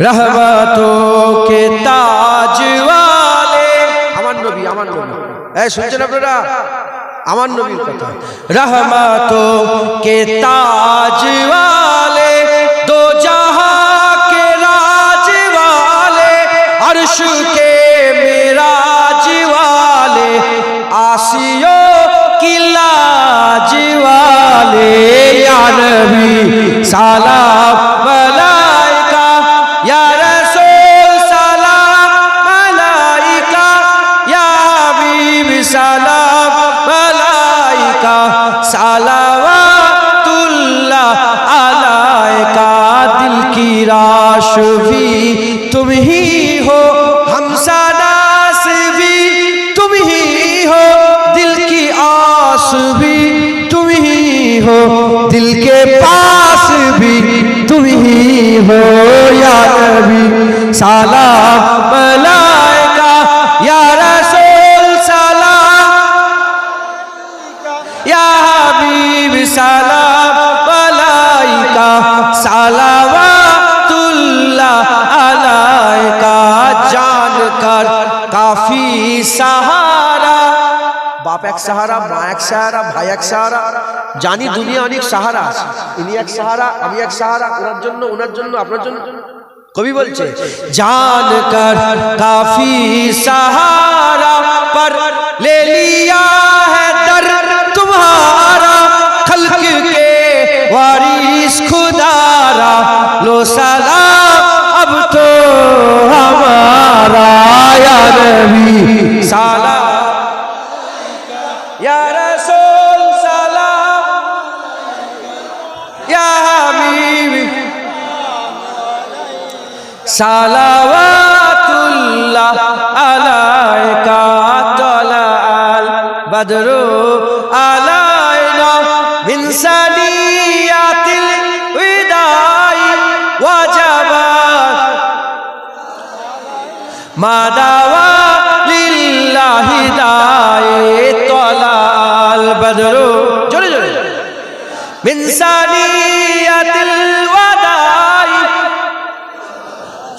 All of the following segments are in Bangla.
রহমতোকে তাজওয়ালে আমার নবী আমার নবী। এই শুনছেন আপনারা? আমার নবীর কথা। রহমতোকে তাজওয়ালে দো জাহাকে রাজওয়ালে আরশ आस भी तुम ही हो। दिल के पास भी तुम ही हो, या नबी। सलाम मलाइका, या रसूल सलाम या हबीब सलाम मलाइका सलावातुल्लाह अलैका। जानकर काफ़ी सहारा বাপ এক সাহারা মা এক সাহারা ভাই এক সাহারা জানি দুনিয়া অনেক সাহারা আছে ইনি এক সাহারা আমি এক সাহারা ওনার জন্য ওনার জন্য আপনার জন্য কবি বলছে জান কর কাফি সাহারা पर ले लिया है दर तुम्हारा खल्क के वारिस खुदारा लो सलाम अब तो हमारा সালাওয়াতুল্লাহ আলাইকা তালাল বদরু আলাইনা মিন সানিয়াতিল উদাই ওয়াজাবাত। মাদাওয়া লিল্লাহি দায়ে তালাল বদরু। জোরে জোরে। মিন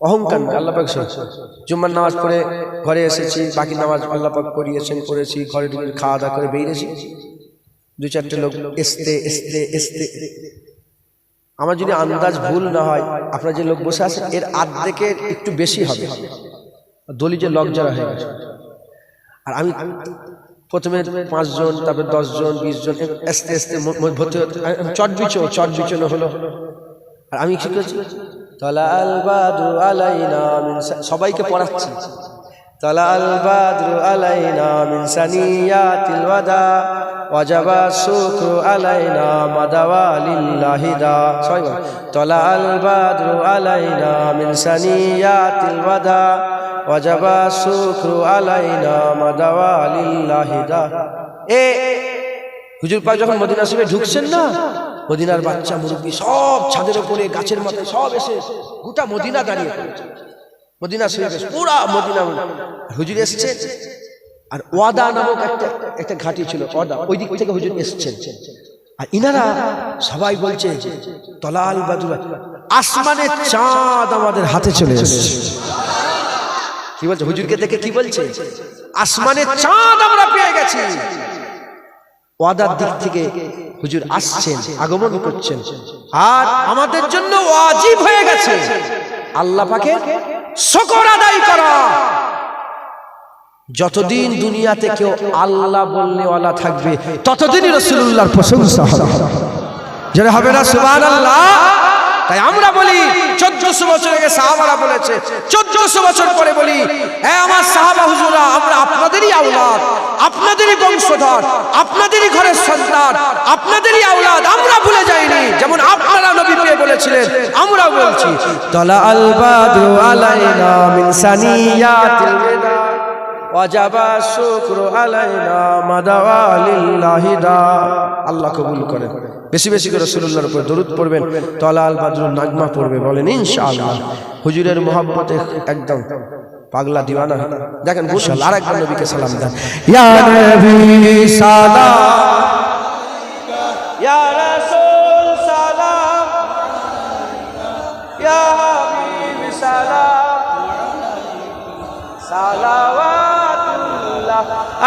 অহংকার না, আল্লাহ পাক শুকর। জুম্মার নামাজ পড়ে ঘরে এসেছি বাকি নামাজ আল্লাহ করিয়েছেন করেছি ঘরে ঢুকে খাওয়া দাওয়া করে বেরিয়েছি। দু চারটে লোক এসতে এসতে এসতে। আমার যদি আন্দাজ ভুল না হয় আপনার যে লোক বসে আছে এর আর্ধেকের একটু বেশি হবে। দলি যে লক যারা হয়ে গেছে। আর আমি প্রথমে পাঁচজন তারপরে দশজন বিশ জন আস্তে আস্তে ভর্তি চট বিচো চট বিচনো হলো। আর আমি কি তলা আল বাদরু আলাইনা মিন সবাইকে পড়াচ্ছি। তলা আল বাদরু আলাইনা মিন সানিয়াতিল ওয়াদা। ওয়াজাবা শুকরু আলাইনা মাদাওয়া সবাই তলা আল বাদরু আলাইনা মিন সানিয়াতিল ওয়াদা। ওয়াজাবা শুকরু আলাইনা মাদাওয়া এ হুজুর পাক যখন মদিনা শরীফে ঢুকছেন না মদিনার বাচ্চা মুরব্বী সব ছাদের উপরে গাছের মাথায় সব এসে গোটা মদিনা দাঁড়িয়ে পড়েছে। মদিনা শরীফে পুরা মদিনা হুজুর এসছে, আর ওয়াদা নামক একটা একটা ঘাঁটি ছিল, ওয়াদা, ওই দিক থেকে হুজুর এসছেন। আর ইনারা সবাই বলছে তলাল বাদুরা আসমানের চাঁদ আমাদের হাতে চলে এসেছে। কি বলছে? হুজুরকে দেখে কি বলছে? আসমানের চাঁদ আমরা পেয়ে গেছি। ওয়াদার দিক থেকে হুজুর আসছেন আগমন করছেন। আর আমাদের জন্য ওয়াজিব হয়ে গেছে। আল্লাহ পাকে শকর আদায় করা। যতদিন দুনিয়াতে কেউ আল্লাহ বললে ওয়ালা থাকবে ততদিনই রসুল্লাহর প্রশংসা হবে। যেটা হবে। না সুবান আল্লাহ তাই আমরা বলি, চোদ্দশো বছর আগে সাহাবারা বলেছে, চোদ্দশো বছর পরে বলি, এ আমার সাহাবা হুজুরা, আমরা আপনাদেরই আওলাদ, আপনাদেরই বংশধর, আপনাদেরই ঘরের সন্তান, আপনাদেরই আওলাদ, আমরা ভুলে যাইনি। যেমন আপনারা নবী পেয়ে বলেছিলেন, আমরাও বলছি তলা আলবাদু আলাইনা মিন সানিয়াতিল ওয়াজাবা শুকরু আলাইনা মাদাওয়া আল্লাহ কবুল করে। বেশি বেশি করে রাসূলুল্লাহর উপর দরুদ পড়বেন, তলাল বাদরুন নাগমা পড়বে বলেন ইনশাআল্লাহ। হুজুরের মোহাব্বতে একদম পাগলা দিওয়ানা। দেখেন বুশাল আরেকবার নবীকে সালাম দেন। ইয়া নবী সালাম ইয়া রাসূল সালাম ইয়া হাবিব সালাম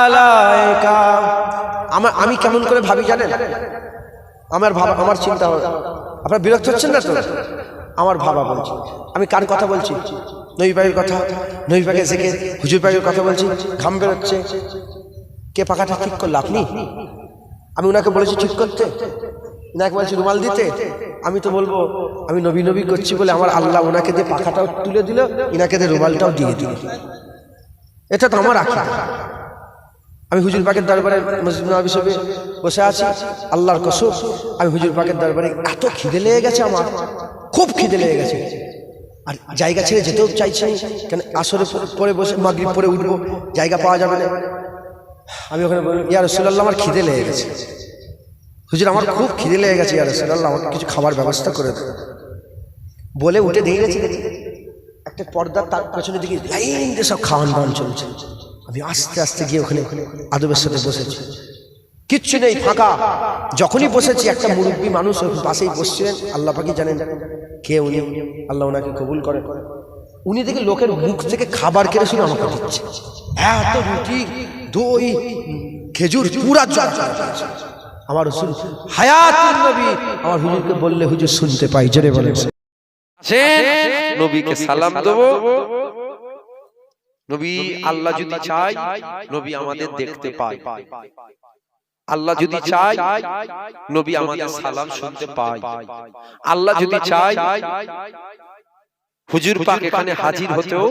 আলাইকা। আমার আমি কেমন করে ভাবি জানেন? আমার ভাবা আমার চিন্তা আপনার বিরক্ত হচ্ছেন না তো? আমার ভাবা বলছি। আমি কার কথা বলছি? নবী পাকের কথা? নবী পাকের থেকে হুজুর পাকের কথা বলছি? ঘাম বেরোচ্ছে। কে পাখাটা ঠিক করল আপনি? আমি ওনাকে বলেছি ঠিক করতে। ওনাকে বলছি রুমাল দিতে। আমি তো বলব, আমি নবী নবী করছি বলে আমার আল্লাহ ওনাকে দিয়ে পাখাটাও তুলে দিল, ইনাকে দিয়ে রুমালটাও দিয়ে দিল। এটা তো আমার আখি আমি হুজুর পাকের দরবারে মসজিদ নবী হিসেবে বসে আছি, আল্লাহর কসম, আমি হুজুর পাকের দরবারে এত খিদে লেগে গেছে আমার, খুব খিদে লেগে গেছে। আর জায়গা ছেড়ে যেতেও চাইছি। কেন আসরে পরে বসে মাগরিব পরে উঠবো, জায়গা পাওয়া যাবে না। আমি ওখানে বললাম, ইয়া রসুল্লাহ আমার খিদে লেগে গেছে। হুজুর, আমার খুব খিদে লেগে গেছে, ইয়া রসুল্লাহ আমাকে কিছু খাবার ব্যবস্থা করে দেবে বলে উঠে দিয়ে গেছি একটা পর্দার তার পেছনে দিকে লাইন দিয়ে সব খাওয়ান দাওয়ান চলছে। আমি আস্তে আস্তে গিয়ে ওখানে আদবের সাথে বসেছি। কিচ্ছু নেই, ফাঁকা। যখনই বসেছি, একটা মুরব্বী মানুষ পাশেই বসছিলেন। আল্লাহ পাকি জানেন কে উনি। আল্লাহ ওনাকে কবুল করে উনি দেখে লোকের মুখ থেকে খাবার কেড়ে শুনে আমাকে দিচ্ছে। এত রুটি, দই, খেজুর, পুরা জল। আমার রসুল, হায়াত নবী। আমার হুজুরকে বললে, হুজুর, শুনতে পাই। জেনে বলে নবীকে সালাম দেব। নবী আল্লাহ যদি চায় নবী আমাদের দেখতে পায়। আল্লাহ যদি চায় নবী আমাদের সালাম শুনতে পায়। আল্লাহ যদি চায় হুজুর পাক এখানে হাজির হতেও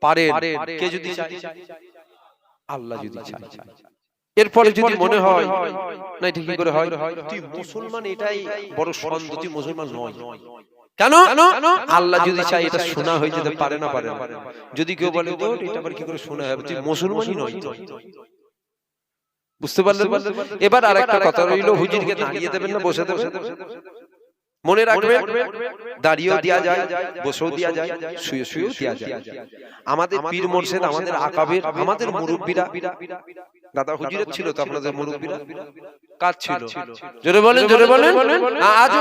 পারে কে যদি চায়? আল্লাহ যদি চায়। এরপরে যদি মনে হয় না এটা কি করে হয়? তুই মুসলমান এটাই বড় সন্দ তুই মুসলমান নয়। কেন? আল্লাহ যদি চাই এটা শোনা হয়ে যেতে পারে না পারে যদি কেউ বলে তো এটা আবার কি করে শোনা হবে তুই মুসলমানই নয়। বুঝতে পারলেন? এবার আরেকটা কথা রইল হুজুরকে দাঁড়িয়ে দেবেন না বসে দেবেন। মনে রাখবেন দাঁড়িয়েও দেওয়া যায় বসেও দেওয়া যায় শুয়ে শুয়েও দেওয়া যায়। আমাদের পীর মোর্শেদ আমাদের আকাবের আমাদের মুরব্বীরা দাদা হুজুরের ছিল তো আপনাদের মুরব্বীরা? কাজ ছিল। জোরে বলেন জোরে বলেন। হ্যাঁ, আজও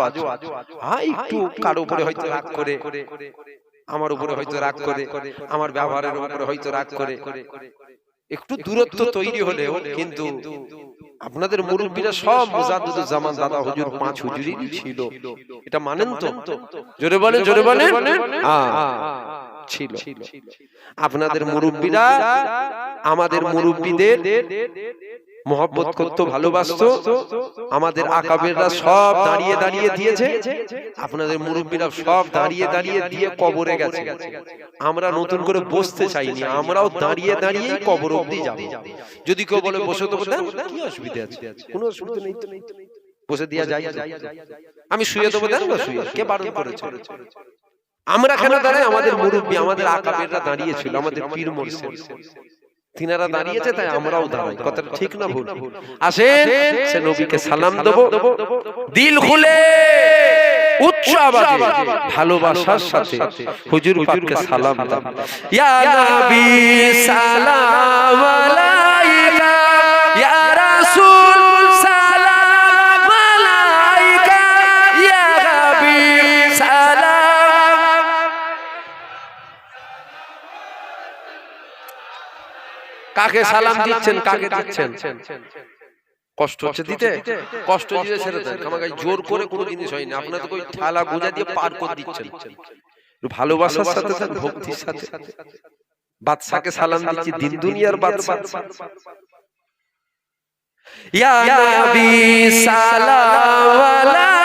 আজও আছে। হ্যাঁ একটু কারও উপরে হয়তো রাগ করে। আমার উপরে হয়তো রাগ করে। আমার ব্যবহারের উপরে হয়তো রাগ করে। একটু দূরত্ব তৈরি হলেও কিন্তু আপনাদের মুরব্বীরা সব মুজাদুদ জামান দাদা হুজুর পাঁচ হুজুরই ছিল। এটা মানেন তো? জোরে বলেন জোরে বলেন হ্যাঁ, ছিল। আপনাদের মুরব্বীরা আমাদের মুরব্বীদের মহব্বত করতো ভালোবাসতো। আমাদের আকাবেররা সব দাঁড়িয়ে দাঁড়িয়ে দিয়েছে। আপনাদের মুরব্বীরা সব দাঁড়িয়ে দাঁড়িয়ে দিয়ে কবরে গেছে। আমরা নতুন করে বসতে চাইনি। আমরাও দাঁড়িয়ে দাঁড়িয়ে কবর অব্দি যাব। যদি কেউ বলে বসে তো কি অসুবিধা আছে? কোনো অসুবিধা নেই তো। বসে দিয়া যায়। আমি শুয়ে দেবো কে বারণ করেছে? আমরা কেন দাঁড়াই? আমাদের মুরব্বী আমাদের আকাবেররা দাঁড়িয়েছিল আমাদের পীর মোর্শেদ তিনারা দাঁড়িয়েছে তাই আমরাও দাঁড়াই। কথাটা ঠিক না ভুল। আসেন সে নবীকে সালাম দেব। দিল খুলে। উচ্চ আওয়াজে ভালোবাসার সাথে হুজুর পাককে সালাম দাও। ইয়া নবী সালাম কাকে সালাম দিচ্ছেন কাকে দিচ্ছেন? কষ্ট হচ্ছে দিতে? কষ্ট দিতে ছেড়ে দেন। আমাকে জোর করে কোনো জিনিস হয়নি। আপনার তো ওই ঠেলা গোজা দিয়ে পার করে দিচ্ছেন। ভালোবাসার সাথে দেন ভক্তির সাথে। বাদশাকে সালাম দিচ্ছি দিন দুনিয়ার বাদশা। ইয়া নবী সালাম আলাইকা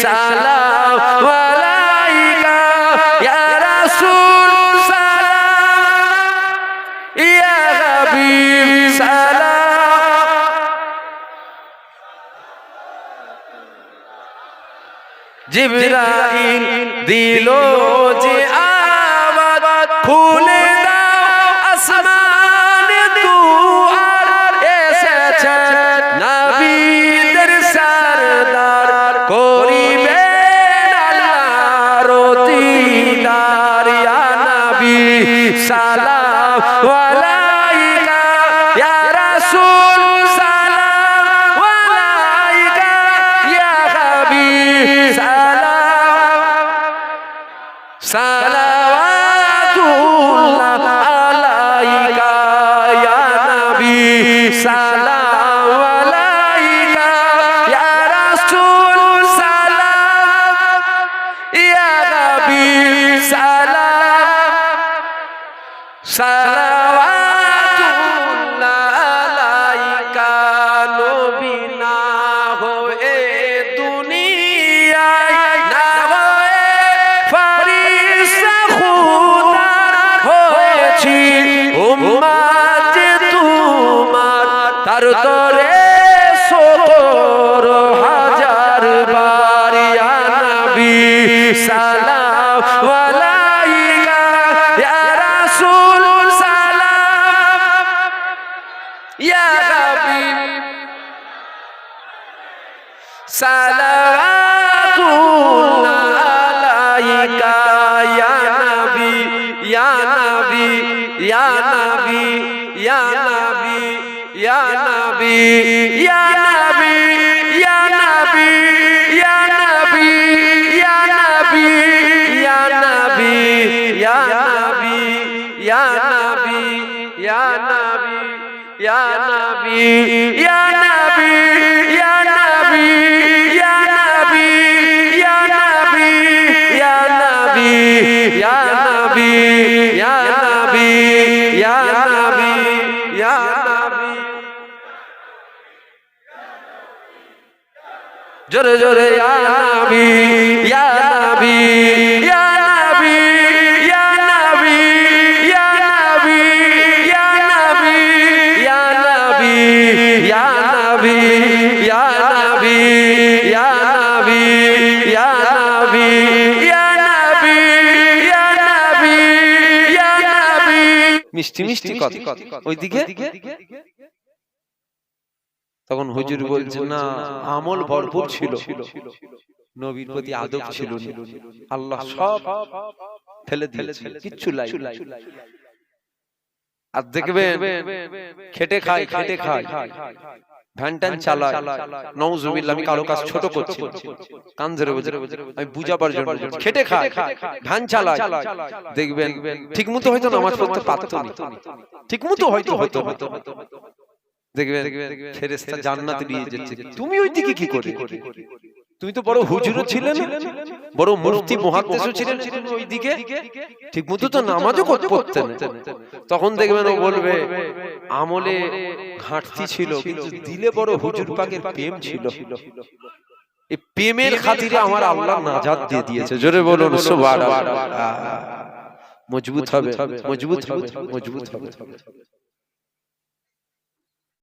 সালাম জিবরাইল দিল যে আওয়াজ Sana ইয়া হাবিব সালাতুল্লাহ আলাইকা ইয়া নবী ইয়া নবী ইয়া নবী ইয়া নবী ইয়া নবী ইয়া নবী ইয়া নবী ইয়া নবী ইয়া নবী ইয়া নবী ইয়া নবী ইয়া নবী ইয়া নবী ইয়া নবী ইয়া নবী ইয়া নবী ইয়া নবী ইয়া নবী ইয়া নবী ইয়া নবী ইয়া নবী ইয়া নবী ইয়া নবী জোরে জোরে ইয়া নবী ইয়া নবী ইয়া মিষ্টি মিষ্টি কথা ওইদিকে? তখন হুজুর বলছেন না আমল ভরপুর ছিল। নবীর প্রতি আদব ছিল আল্লাহ সব ফেলে দিয়েছে কিচ্ছু লাই আর দেখবেন খেটে খায় খেটে খায়। ভ্যান ট্যান চালায়। নওজুবিল্লাহ আমি কারও কাজ ছোট করছি। কান ধরে বুঝে। আমি বুঝাবার জন্য খেটে খায় ভ্যান চালায়। দেখবেন ঠিক মতো হয়তো নামাজ পড়তে পারতো না। ঠিক মতো হয়তো হয়তো হয়তো দেখবেন ফেরেস্তা জান্নাতে নিয়ে যাচ্ছে। তুমি ওই দিকে কি করে? তুমি তো বড় হুজুরও ছিলেন বড় মুফতি মুহাদ্দিসও ছিলেন তুমি ওই দিকে? ঠিক মতো তো নামাজও করতে পড়তেন তখন দেখবেন ও বলবে আমলে ঘাটতি ছিল কিন্তু দিলে বড় হুজুর পাকের প্রেম ছিল। এই প্রেমের খাতিরে আমার আল্লাহ নাজাত দিয়ে দিয়েছে। জোরে বলুন সুবহানাল্লাহ। মজবুত হবে মজবুত হবে। মজবুত হবে।